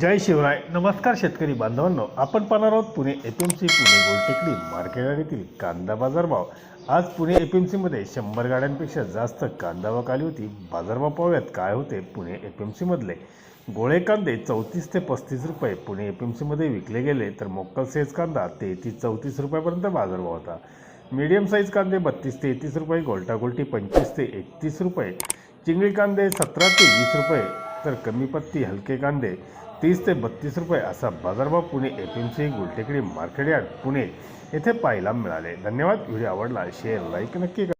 जय शिवराय. नमस्कार शेतकरी बांधवांनो. आपण पाहणार आहोत Pune F M C Pune Gultekdi market यार्डातील कांदा बाजारभाव. आज पुणे एफ एम सीमध्ये शंभर गाड्यांपेक्षा जास्त कांदा आवक आली होती. बाजारभाव पाहूयात काय होते पुणे एफ एम सीमधले गोळे कांदे चौतीस ते पस्तीस रुपये. पुणे एफ एम सीमध्ये विकले गेले तर मोक्कल साईज कांदा तेहतीस चौतीस रुपयापर्यंत बाजारभाव होता. मीडियम साईज कांदे बत्तीस ते एकतीस रुपये. गोलटागोलटी पंचवीस ते एकतीस रुपये. चिंगळी कांदे सतरा ते वीस रुपये. तर कमी पत्ती हलके कांदे तीस ते बत्तीस रुपये असा बाजारभाव Pune F M C Gultekdi market yard Pune. येथे पाहायला मिळाले. धन्यवाद. व्हिडिओ आवडला शेअर लाईक नक्की करा.